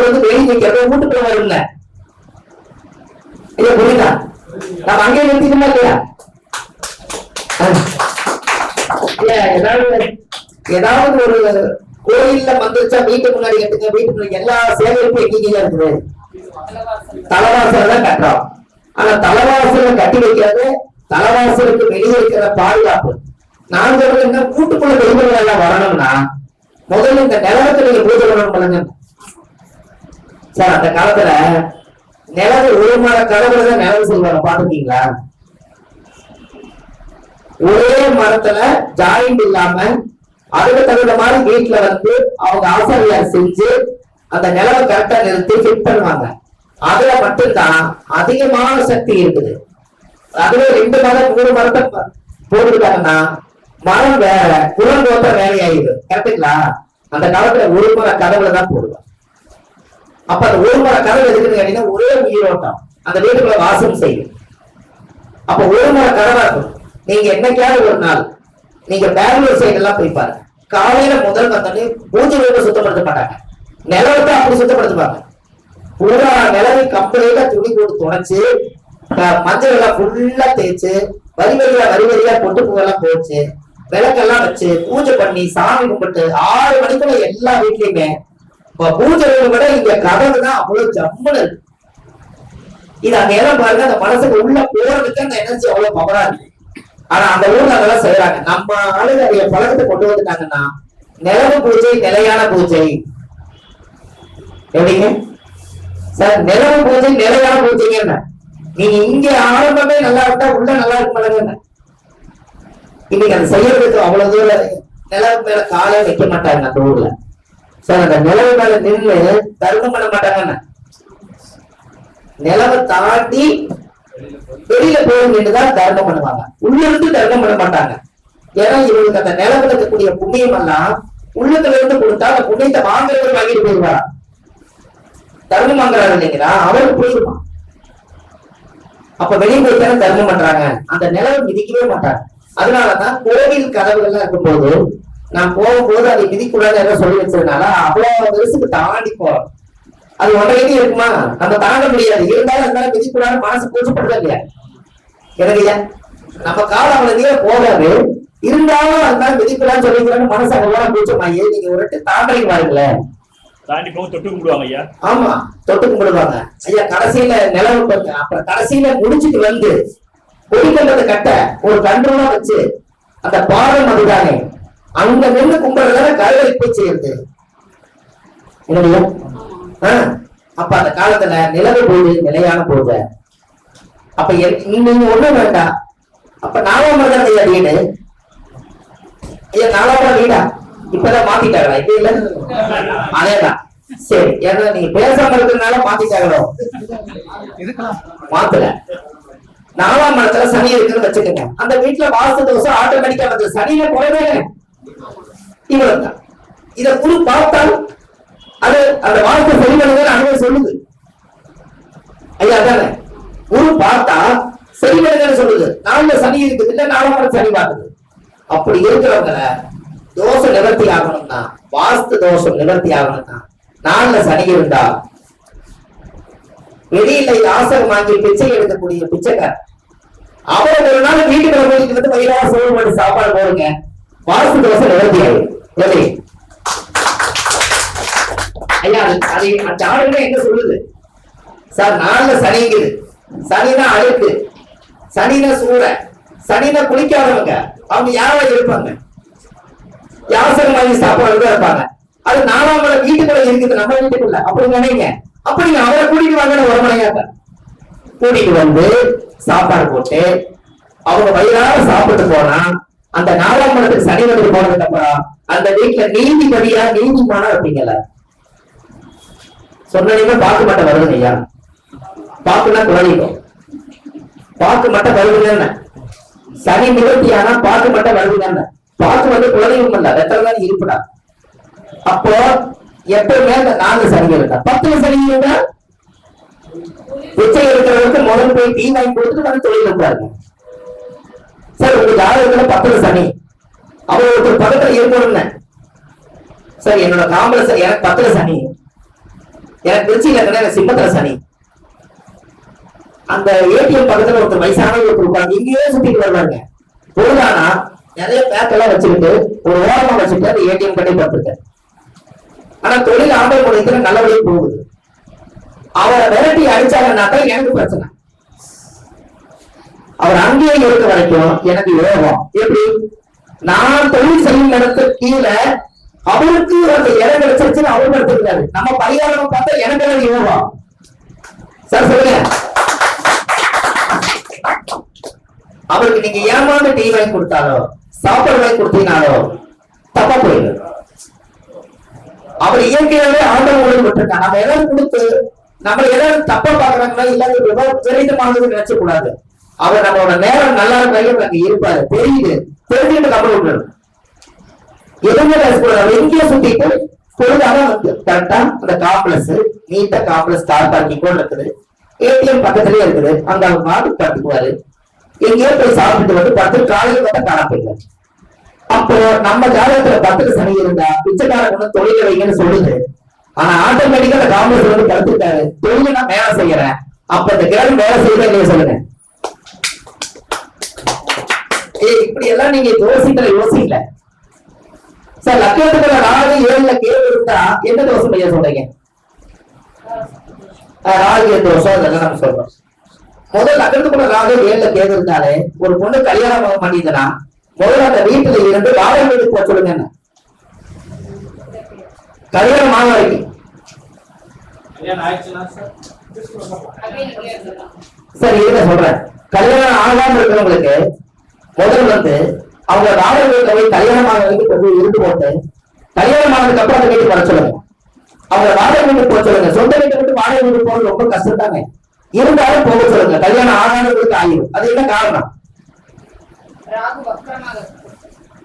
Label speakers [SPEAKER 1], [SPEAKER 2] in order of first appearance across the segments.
[SPEAKER 1] வந்து வெளியே நிக்கிறது வீட்டுக்குள்ள வரும்ல இல்ல. புரியுதா? நம்ம அங்கேயே நிறுத்திக்கணுமா இல்லையா ஏதாவது ஒரு கோயில்ல மந்திரிச்சா வீட்டு முன்னாடி கட்டுங்க வீட்டு முன்னாடி எல்லா சேவைக்கும் எங்கேயும் இருக்குது. தலைவாசல் தான் கட்டுறோம். ஆனா தலைவாசல கட்டி வைக்கிறது தலைவாசலுக்கு வெளியே இருக்கிற பாதுகாப்பு. நான் சொல்றது என்ன? வீட்டுக்குள்ள தெய்வங்கள் எல்லாம் வரணும்னா முதல்ல இந்த நிலவரத்தை நீங்க பூஜை பண்ணணும் சார் அந்த காலத்துல நிலவு ஒரு மர கடவுளை தான் நிலவு செய்வாங்க பாத்துருக்கீங்களா ஒரே மரத்துல ஜாயிண்ட் இல்லாம அதுக்கு தகுந்த மாதிரி வீட்டுல வந்து அவங்க ஆசிரியர் செஞ்சு அந்த நிலவை கரெக்டா நிறுத்தி ஃபிட் பண்ணுவாங்க. அதுல மட்டும்தான் அதிகமான சக்தி இருக்குது. அதுவே ரெண்டு மரம் மூணு மரத்தை ப- போட்டுக்கிட்டாங்கன்னா மரம் வேற குளங்கோத்த வேலையாயிடும். கரெக்டுங்களா அந்த காலத்துல ஒரு மர கதவுல தான் போடுவாங்க. அப்ப அந்த ஒரு மர கதவு எதுக்குன்னு கேட்டீங்கன்னா ஒரே உயிரோட்டம் அந்த வீட்டுக்குள்ள வாசம் செய்யும். அப்ப ஒரு மர கதவா இருக்கும். நீங்க என்னைக்காவது ஒரு நாள் நீங்க பெங்களூர் சைடு எல்லாம் போய் பாருங்க. காலையில முதல் வந்தோடனே பூஜை ரூபம் சுத்தப்படுத்த மாட்டாங்க நிலவத்தை அப்படி சுத்தப்படுத்துவாங்க. பூரா நிலவை கம்பெனியில துணி போட்டு துணைச்சு மஞ்சள் எல்லாம் ஃபுல்லா தேய்ச்சு வரி வரியா வரி வரியா பொட்டு பூவெல்லாம் போச்சு விளக்கெல்லாம் வச்சு பூஜை பண்ணி சாமி கும்பிட்டு ஆறு மணிக்குள்ள எல்லா வீட்லயுமே இப்ப விட இங்க கதவு தான் அவ்வளவு ஜம்முன்னு இருக்கு. இது அங்க எல்லாம் பாருங்க அந்த மனசுக்கு உள்ள போறதுக்கு அந்த எனர்ஜி அவ்வளவு பவரா இருக்கு. ஆனா அந்த ஊர்ல அதெல்லாம் செய்யறாங்க நம்ம ஆளுங்க அதைய பழக்கத்தை கொண்டு வந்துட்டாங்கன்னா நிலவு பூஜை நிலையான பூஜை. எப்படிங்க? சார் நிலவு பூஜை நிலையான பூஜைங்க என்ன? நீங்க இங்க ஆரம்பமே நல்லா இருந்தா உள்ள நல்லா இருக்க மாட்டாங்க இன்னைக்கு அதை செய்யறதுக்கு அவ்வளவு தூரம் நிலவு மேல காலை வைக்க மாட்டாங்க அந்த ஊர்ல. சார் அந்த நிலவு மேல நின்று தர்மம் பண்ண மாட்டாங்கன்னு நிலவை தாண்டி வெளியில போய் நின்றுதான் தர்மம் பண்ணுவாங்க. உள்ளிருந்து தர்மம் பண்ண மாட்டாங்க. ஏன்னா இவங்களுக்கு அந்த நிலவுல இருக்கக்கூடிய புண்ணியம் எல்லாம் உள்ளத்துல இருந்து கொடுத்தா அந்த புண்ணியத்தை வாங்குறவர் வாங்கிட்டு போயிடுவாரா தர்மம் வாங்குறாரு இல்லைங்களா? அவருக்கு போயிடுவான் அப்ப வெளியே போய் தர்மம் பண்றாங்க. அந்த நிலவு மிதிக்கவே மாட்டாங்க. அதனாலதான் கோவில் கதவுகள்லாம் இருக்கும்போது நான் போகும்போது அதை மிதிக்கூடாது என்ன சொல்லி வச்சதுனால அவ்வளவு வருஷத்துக்கு தாண்டி போறோம். அது ஒன்றைக்கு இருக்குமா? நம்ம தாண்ட முடியாது. இருந்தாலும் அதனால மிதிக்கூடாது மனசு கூச்சப்படுதா இல்லையா? எனக்குயா நம்ம காலம் அவ்வளவு போகாது. இருந்தாலும் அதனால மிதிக்கூடாதுன்னு சொல்லிக்கிறான்னு மனசு அவ்வளவு கூச்சமாயி நீங்க ஒரு தாண்டறீங்க பாருங்களேன்.
[SPEAKER 2] தாண்டி போக தொட்டு கும்பிடுவாங்க ஐயா.
[SPEAKER 1] ஆமா தொட்டு கும்பிடுவாங்க. ஐயா கடைசியில நிலவு அப்புறம் கடைசியில முடிச்சிட்டு வந்து கொடிக்கண்டத்தை கட்ட ஒரு கன்றுலாம் வச்சு அந்த பாதம் அதுதானே அங்க நின்று கும்பிடுறதால கருவை போய் செய்யுது. இல்லையா அப்ப அந்த காலத்துல நிலவு பூஜை நிலையான பூஜை அப்ப நீங்க ஒண்ணும் வேண்டாம். அப்ப நாலாம் மரம் வீடு ஐயா நாலாம் வீடா? இப்பதான் மாத்திட்டாங்களா? இப்ப இல்ல? அதேதான். சரி ஏன்னா நீங்க பேசாம இருக்கிறதுனால மாத்திட்டாங்களோ? மாத்தல. நாலாம் மரத்துல சனி இருக்குன்னு வச்சுக்கோங்க. அந்த வீட்டுல வாஸ்து தோசை ஆட்டோமேட்டிக்கா வந்து சனியில குறைவே இவ்வளவுதான் இதை குரு பார்த்தால் அது அந்த வாழ்க்கை சரி அனுபவம் சொல்லுது. ஐயா தானே குரு பார்த்தா சரி சொல்லுது. நாலுல சனி இருக்குது இல்ல நாலாம் சனி பார்க்குது. அப்படி இருக்கிறவங்களை தோஷம் நிவர்த்தி ஆகணும்னா வாஸ்து தோஷம் நிவர்த்தி ஆகணும்னா நாலுல சனி இருந்தா வெளியில ஆசகம் வாங்கி பிச்சை எடுக்கக்கூடிய பிச்சைக்கார் அவர் ஒரு நாள் வீட்டுக்கு வந்து வயிறார சோறு போட்டு சாப்பாடு போடுங்க. வாஸ்து தோசை நிவர்த்தி ஆகும் ஐயா அது அந்த ஆளுங்க எங்க சொல்லுது? சார் நாலுல சனிங்குது சனினா அழுக்கு. சனினா சூற. சனினா குளிக்காதவங்க. அவங்க யாரா இருப்பாங்க. யாசகம் வாங்கி சாப்பாடு இருப்பாங்க அது நாலாம் மலை வீட்டுக்குள்ள இருக்குது. நம்ம வீட்டுக்குள்ள. அப்படி நினைங்க. அப்ப நீங்க அவரை கூட்டிட்டு வாங்க வரமனையாங்க கூட்டிட்டு வந்து சாப்பாடு போட்டு அவங்க வயிறார சாப்பிட்டு போனா அந்த நாலாம் மலத்துக்கு சனி வந்து போனதுக்கு அப்புறம் அந்த வீட்டுல நீதிபதியா நீதிமானா இருப்பீங்கல்ல சொன்னீங்க பாக்கு மட்டும் வருது ஐயா. பாக்குனா குழந்தைக்கும் பாக்கு மட்டும் வருதுங்க சனி நிவர்த்தியானா பாக்கு மட்டும் வருதுங்க பாக்கு வந்து குழந்தையும் இல்ல எத்தனை தான் அப்போ எப்பவுமே அந்த நாலு சனி இருக்கா? பத்துல சனி இருந்தா பிச்சை எடுக்கிறவருக்கு முதல் போய் டீ வாங்கி கொடுத்துட்டு வந்து தொழில் உட்காருங்க சார் உங்க ஜாதகத்துல பத்துல சனி அவர் ஒருத்தர் பக்கத்துல இருக்கணும்னு சார் என்னோட காம்பல சார் எனக்கு பத்துல சனி எனக்கு திருச்சியில எனக்கு சிம்மத்துல சனி அந்த ஏடிஎம் பக்கத்துல ஒருத்தர் வயசானவர் ஒருத்தர் இருப்பாங்க எங்கேயோ சுத்திட்டு வருவாங்க பொழுதானா நிறைய பேக்கெல்லாம் வச்சுக்கிட்டு ஒரு ஓரமா வச்சுட்டு அந்த ஏடிஎம் கட்டி பார்த்துருக்கேன் ஆனா தொழில் ஆண்டவர் முறையத்துல நல்லபடியாக போகுது. அவரை விரட்டி அடிச்சாங்கன்னாக்கா எனக்கு பிரச்சனை. அவர் அங்கேயே இருக்க வரைக்கும் எனக்கு யோகம். எப்படி? நான் தொழில் செய்யும் இடத்துக்கு கீழே அவருக்கு அந்த இடம் கிடைச்சிருச்சுன்னு அவர் எடுத்துக்கிறாரு நம்ம பரிகாரம் பார்த்தா எனக்கு எனக்கு யோகம். சார் சொல்லுங்க. அவருக்கு நீங்க ஏமாந்து டீ வாங்கி கொடுத்தாலோ சாப்பாடு வாங்கி கொடுத்தீங்கனாலோ தப்பா போயிடும் அவர் இயற்கையாவே ஆண்டவன் உடல் விட்டுருக்கான் நம்ம ஏதாவது கொடுத்து நம்ம ஏதாவது தப்பா பாக்குறாங்களா இல்ல அது விபரீதமானது நினைச்ச கூடாது அவர் நம்மளோட நேரம் நல்லா இருக்காங்க அங்க இருப்பாரு. தெரியுது. தெரிஞ்சுட்டு கப்பல் விட்டுறது எதுவுமே பேசக்கூடாது அவர் எங்கேயோ சுத்திட்டு பொழுதாக வந்து கரெக்டா அந்த காம்ப்ளெக்ஸ் நீட்டா காம்ப்ளெக்ஸ் கார் பார்க்கிங் கூட இருக்குது. ஏடிஎம் பக்கத்துலயே இருக்குது. அங்க அவர் மாடு பார்த்துக்குவாரு எங்கேயோ போய் சாப்பிட்டு வந்து பத்து காலையில் வந்து காண போயிடுவாரு அப்போ நம்ம ஜாதகத்துல பத்துக்கு சனி இருந்தா பிச்சைக்காரன் வந்து தொழில வைங்கன்னு சொல்லுது. ஆனா ஆட்டோமேட்டிக்கா அந்த காங்கிரஸ் வந்து படுத்துட்டாரு தொழில நான் வேலை செய்யறேன். அப்ப இந்த கிழமை வேலை செய்யறேன் இல்லையா சொல்லுங்க. ஏய் இப்படி எல்லாம் நீங்க யோசிக்கல யோசிக்கல. சார் லட்சத்துக்குள்ள ராகு ஏழுல கேள்வி இருந்தா என்ன தோசம் ஐயா சொல்றீங்க? ராகு தோசம் அதெல்லாம் நம்ம சொல்றோம். முதல் லக்னத்துக்குள்ள ராகு ஏழுல கேது இருந்தாலே ஒரு பொண்ணு கல்யாணம் பண்ணிதுன்னா முதல்ல அந்த வீட்டுல இருந்து வாடகை வீட்டுக்கு போக சொல்லுங்க என்ன கல்யாணம் ஆக வரைக்கும் சரி இருங்க சொல்றேன். கல்யாணம் ஆகாம இருக்கிறவங்களுக்கு முதல்ல வந்து அவங்க வீட்டுல போய் கல்யாணம் ஆக வரைக்கும் கொண்டு போய் இருந்து போட்டு கல்யாணம் ஆனதுக்கு அப்புறம் அந்த வீட்டுக்கு வர சொல்லுங்க. அவங்க வாடகை வீட்டுக்கு போக சொல்லுங்க. சொந்த வீட்டை விட்டு வாடகை வீட்டுக்கு போறது ரொம்ப கஷ்டம் தானே? இருந்தாலும் போக சொல்லுங்க. கல்யாணம் ஆகாதவங்களுக்கு ஆயிரும். அது என்ன காரணம்.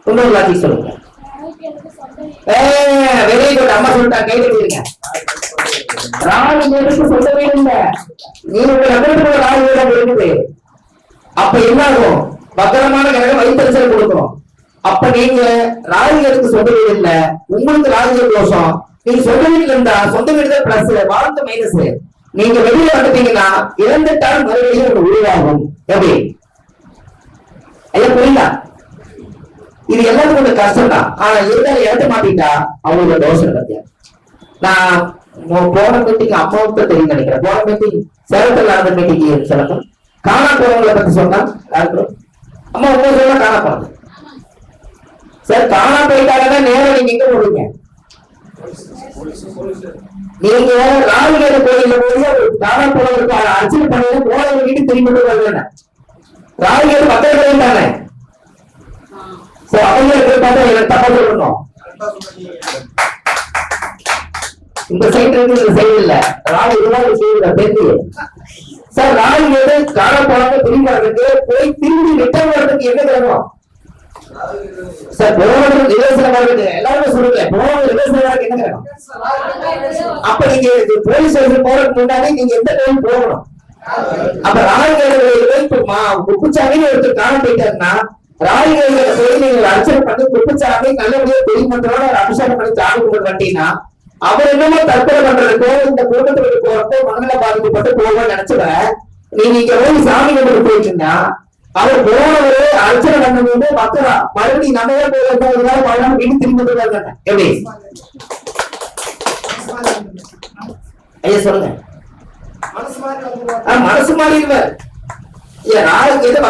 [SPEAKER 1] இன்னொரு லாஜிக் சொல்லுங்க. வெரி குட் அம்மா சொல்லிட்டா கை தட்டிருங்க ராணி எதுக்கு சொல்லவே இல்லை. நீ உங்க நகரத்துல ராணி வீடம் இருக்குது. அப்ப என்ன ஆகும்? பத்திரமான கிரகம் வைத்தறிச்சல் கொடுக்கணும். அப்ப நீங்க ராஜி சொந்த வீடு இல்ல உங்களுக்கு ராஜ்ய தோஷம். நீங்க சொந்த வீட்டுல இருந்தா சொந்த வீடு தான் பிளஸ் வாழ்க்கை மைனஸ் நீங்க வெளியில வந்துட்டீங்கன்னா இறந்துட்டால் மறுபடியும் உங்களுக்கு உருவாகும். எப்படி? ஐயா புரியல இது எல்லாத்துக்கும் கொஞ்சம் கஷ்டம் தான் ஆனா இருந்தாலும் இறந்து மாட்டிட்டா அவங்களோட தோஷம் பத்தியா நான் போன மீட்டிங் அம்மாவுக்கு தெரியும் நினைக்கிறேன். போன மீட்டிங் சேலத்தில் நடந்த மீட்டிங் சொல்லணும் காணா போறவங்களை பத்தி சொன்னா யாருக்கும் அம்மா உங்க சொல்ல காணப்படுது சார் காணா போயிட்டாங்கன்னா நேரம் நீங்க போடுங்க நீங்க ராகுலேர கோயில போய் அவர் போனவருக்கு அர்ச்சனை பண்ணி போனவங்க வீட்டு திரும்பி வருவேன் ராகுலேர் பக்கத்துல தானே? சோ அவங்க பார்த்தா எனக்கு தப்பா சொல்லணும். இந்த சைடு இருக்கு இந்த சைடு இல்ல ராகு இதுதான் ஒரு சைடு தெரிஞ்சு சார் ராகு எது காண போனாங்க திரும்பி வர்றதுக்கு போய் திரும்பி ரிட்டர்ன் வர்றதுக்கு என்ன கிரகம் சார் போனது ரிவர்ஸ்ல வர்றதுக்கு எல்லாருமே சொல்லுங்க போனது ரிவர்ஸ்ல வர்றதுக்கு என்ன கிரகம் அப்ப நீங்க இது போலீஸ் ஸ்டேஷன் போறதுக்கு முன்னாடி நீங்க எந்த டைம் போகணும்? அப்ப ராகுகளை குப்புச்சாமின்னு ஒருத்தர் காண போயிட்டாருன்னா ராகுகளை போய் நீங்க அர்ச்சனை பண்ணி குப்புச்சாமி நல்லபடியா பெரியமன்றோட ஒரு அபிஷேகம் பண்ணி சாமி கும்பிட்டு வந்தீங்கன்னா அவர் என்னமோ தற்கொலை பண்றதுக்கோ இந்த கூட்டத்துக்கு போறப்போ மனநல பாதிக்கப்பட்டு போவோம்னு நினைச்சுட நீங்க இங்க போய் சாமி கும்பிட்டு போயிட்டீங்கன்னா அவர் போனவரு அர்ச்சனை பண்ணும்போது மக்களா மறுபடியும் நம்ம ஏன் போயிருந்தோம் பண்ணாம வீடு திரும்பி வந்துருக்காங்க எப்படி? ஐயா சொல்லுங்க.
[SPEAKER 3] மனசு மாதிரி வந்துருவாங்க
[SPEAKER 1] ஆ, மனசு மாறி இருவார் ஏன் நாளைக்கு எது மக்கள்